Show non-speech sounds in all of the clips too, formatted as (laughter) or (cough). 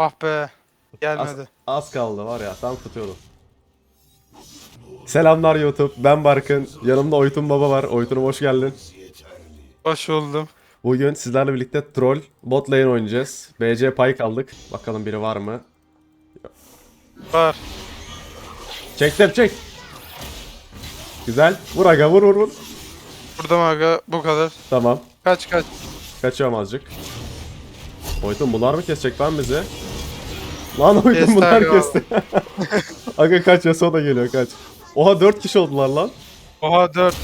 Ah be. Az, Gelmedi. az kaldı var ya tam tutuyordum. Selamlar YouTube. Ben Barkın. Yanımda Oytun Baba var. Oytun'um hoş geldin. Hoş buldum. Bugün sizlerle birlikte troll bot lane oynayacağız. BC Pike aldık. Bakalım biri var mı? Var. Çektim çek. Güzel. Vur aga vur vur vur. Burada mı aga? Bu kadar. Tamam. Kaç kaç. Kaçıyorum azıcık. Oytun bunlar mı kesecek lan bizi? Lan Kesti bunlar aga. kesti. (laughs) aga kaç Yasuo da geliyor kaç. Oha 4 kişi oldular lan. Oha 4.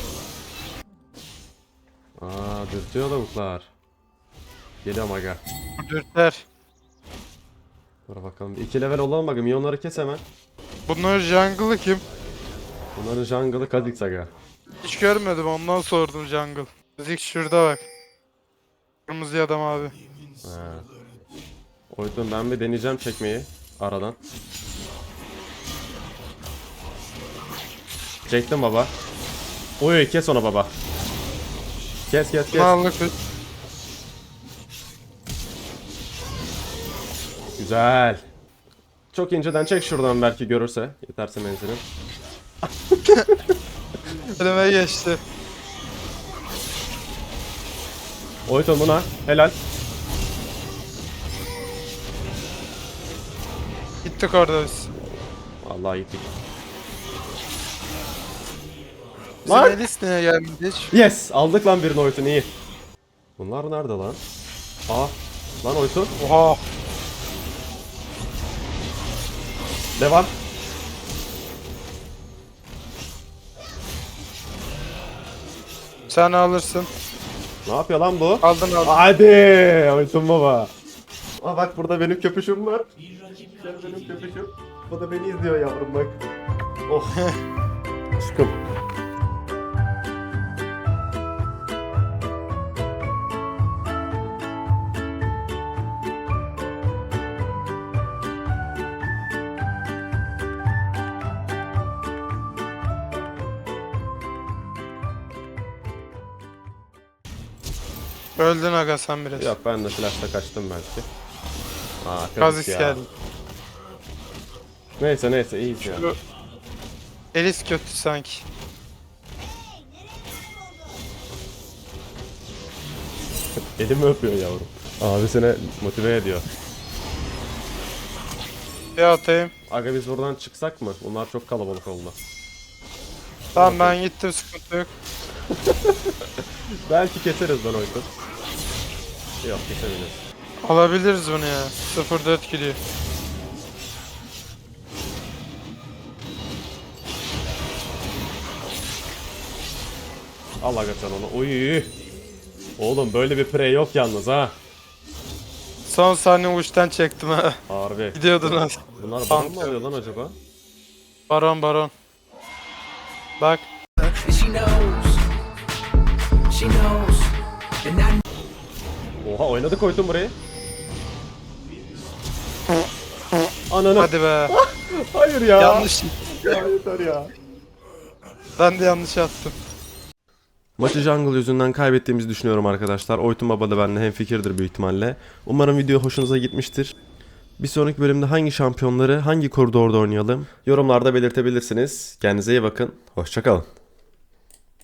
Aa dürtüyor lavuklar. Geliyorum aga. Dürtler. Dur bakalım. 2 level olalım bakayım. Milyonları kes hemen. Bunların jungle'ı kim? Bunların jungle'ı Kha'Zix aga. Hiç görmedim ondan sordum jungle. Zik şurada bak. Kırmızı adam abi. Ha. Oytun ben bir deneyeceğim çekmeyi. Aradan. Çektim baba. Oy kes onu baba. Kes kes kes. Mallık Güzel. Çok inceden çek şuradan belki görürse. Yeterse menzilin. (laughs) önüme geçti. Oytun buna. Helal. Gittik orada biz. Vallahi gittik. Bizim Lan! Elis niye gelmedi hiç? Yes! Aldık lan birini Oytun iyi. Bunlar nerede lan? Aa. Lan Oytun. Oha. Devam. Sen alırsın. Ne yapıyor lan bu? Aldın aldın. Hadi Oytun baba. Aa bak burada benim köpüşüm var. Gel benim köpüşüm. Bu da beni izliyor yavrum bak. Oh. (laughs) Aşkım. Öldün aga sen biraz. Yok ben de flash'ta kaçtım belki. Aa Kazix ya. geldi. Neyse neyse iyiyiz ya. Şu- Elis kötü sanki. (laughs) Elimi öpüyor yavrum. Abisine motive ediyor. Bir atayım. Aga biz buradan çıksak mı? Bunlar çok kalabalık oldu. Tamam ben gittim sıkıntı yok. (laughs) Belki keseriz lan Oytun. Yok kesemeyiz. Alabiliriz bunu ya. 0-4 gidiyor. Al aga sen onu. Uy. Oğlum böyle bir pre yok yalnız ha. Son saniye uçtan çektim ha. Harbi. Gidiyordun az. Bunlar baron mu alıyor lan acaba? Baron baron. Bak. Oha oynadık Oytun burayı. Ananı. Hadi be. Hayır ya. yanlış. Ya yeter ya. Ben de yanlış yaptım. Maçı jungle yüzünden kaybettiğimizi düşünüyorum arkadaşlar. Oytun Baba da benimle hemfikirdir büyük ihtimalle. Umarım video hoşunuza gitmiştir. Bir sonraki bölümde hangi şampiyonları hangi koridorda oynayalım? Yorumlarda belirtebilirsiniz. Kendinize iyi bakın. Hoşçakalın.